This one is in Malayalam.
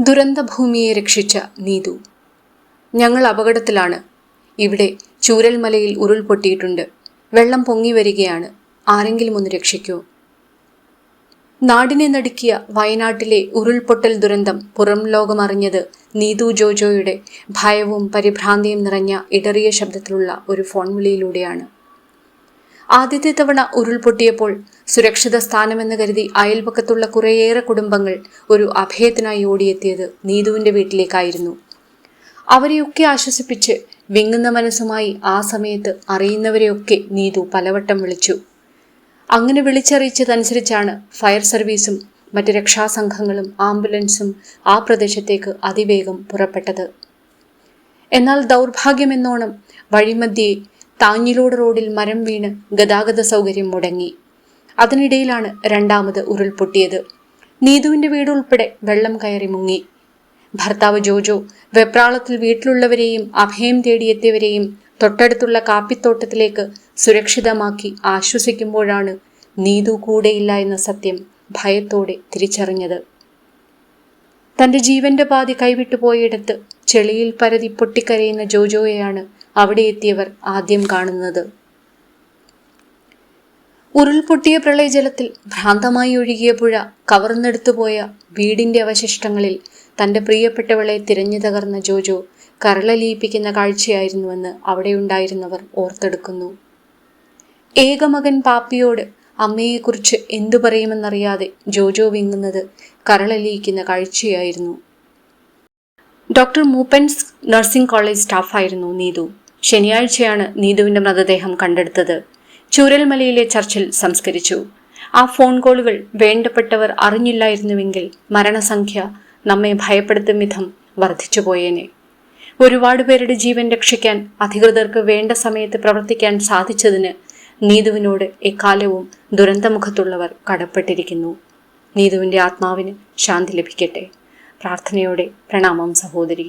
ദുരന്തഭൂമിയെ രക്ഷിച്ച നീതു. ഞങ്ങൾ അപകടത്തിലാണ്. ഇവിടെ ചൂരൽമലയിൽ ഉരുൾപൊട്ടിയിട്ടുണ്ട്. വെള്ളം പൊങ്ങി വരികയാണ്. ആരെങ്കിലും ഒന്ന് രക്ഷിക്കൂ. നാടിനെ നടുക്കിയ വയനാട്ടിലെ ഉരുൾപൊട്ടൽ ദുരന്തം പുറം ലോകമറിഞ്ഞത് നീതു ജോജോയുടെ ഭയവും പരിഭ്രാന്തിയും നിറഞ്ഞ ഇടറിയ ശബ്ദത്തിലുള്ള ഒരു ഫോൺ വിളിയിലൂടെയാണ്. ആദ്യത്തെ തവണ ഉരുൾപൊട്ടിയപ്പോൾ സുരക്ഷിത സ്ഥാനമെന്ന് കരുതി അയൽപക്കത്തുള്ള കുറേയേറെ കുടുംബങ്ങൾ ഒരു അഭയത്തിനായി ഓടിയെത്തിയത് നീതുവിന്റെ വീട്ടിലേക്കായിരുന്നു. അവരെയൊക്കെ ആശ്വസിപ്പിച്ച് വിങ്ങുന്ന മനസ്സുമായി ആ സമയത്ത് അറിയുന്നവരെയൊക്കെ നീതു പലവട്ടം വിളിച്ചു. അങ്ങനെ വിളിച്ചറിയിച്ചതനുസരിച്ചാണ് ഫയർ സർവീസും മറ്റ് രക്ഷാസംഘങ്ങളും ആംബുലൻസും ആ പ്രദേശത്തേക്ക് അതിവേഗം പുറപ്പെട്ടത്. എന്നാൽ ദൗർഭാഗ്യമെന്നോണം വഴിമധ്യേ താഞ്ഞിലോട് റോഡിൽ മരം വീണ് ഗതാഗത സൗകര്യം മുടങ്ങി. അതിനിടയിലാണ് രണ്ടാമത് ഉരുൾപൊട്ടിയത്. നീതുവിന്റെ വീടുൾപ്പെടെ വെള്ളം കയറി മുങ്ങി. ഭർത്താവ് ജോജോ വെപ്രാളത്തിൽ വീട്ടിലുള്ളവരെയും അഭയം തേടിയെത്തിയവരെയും തൊട്ടടുത്തുള്ള കാപ്പിത്തോട്ടത്തിലേക്ക് സുരക്ഷിതമാക്കി ആശ്വസിക്കുമ്പോഴാണ് നീതു കൂടെയില്ല എന്ന സത്യം ഭയത്തോടെ തിരിച്ചറിഞ്ഞത്. തന്റെ ജീവന്റെ പാതി കൈവിട്ടു പോയിടത്ത് ചെളിയിൽ പരതി പൊട്ടിക്കരയുന്ന ജോജോയെയാണ് അവിടെ എത്തിയവർ ആദ്യം കാണുന്നത്. ഉരുൾപൊട്ടിയ പ്രളയജലത്തിൽ ഭ്രാന്തമായി ഒഴുകിയ പുഴ കവർന്നെടുത്തുപോയ വീടിന്റെ അവശിഷ്ടങ്ങളിൽ തന്റെ പ്രിയപ്പെട്ടവളെ തിരഞ്ഞു തകർന്ന ജോജോ കരളലിയിപ്പിക്കുന്ന കാഴ്ചയായിരുന്നുവെന്ന് അവിടെയുണ്ടായിരുന്നവർ ഓർത്തെടുക്കുന്നു. ഏകമകൻ പാപ്പിയോട് അമ്മയെക്കുറിച്ച് എന്തു പറയുമെന്നറിയാതെ ജോജോ വിങ്ങുന്നത് കരളലിയിക്കുന്ന കാഴ്ചയായിരുന്നു. ഡോക്ടർ മൂപ്പൻസ് നഴ്സിംഗ് കോളേജ് സ്റ്റാഫായിരുന്നു നീതു. ശനിയാഴ്ചയാണ് നീതുവിന്റെ മൃതദേഹം കണ്ടെടുത്തത്. ചൂരൽമലയിലെ ചർച്ചിൽ സംസ്കരിച്ചു. ആ ഫോൺ കോളുകൾ വേണ്ടപ്പെട്ടവർ അറിഞ്ഞില്ലായിരുന്നുവെങ്കിൽ മരണസംഖ്യ നമ്മെ ഭയപ്പെടുത്തും വിധം വർദ്ധിച്ചുപോയേനെ ഒരുപാട് പേരുടെ ജീവൻ രക്ഷിക്കാൻ അധികൃതർക്ക് വേണ്ട സമയത്ത് പ്രവർത്തിക്കാൻ സാധിച്ചതിന് നീതുവിനോട് എക്കാലവും ദുരന്തമുഖത്തുള്ളവർ കടപ്പെട്ടിരിക്കുന്നു. നീതുവിന്റെ ആത്മാവിന് ശാന്തി ലഭിക്കട്ടെ. പ്രാർത്ഥനയോടെ പ്രണാമം സഹോദരി.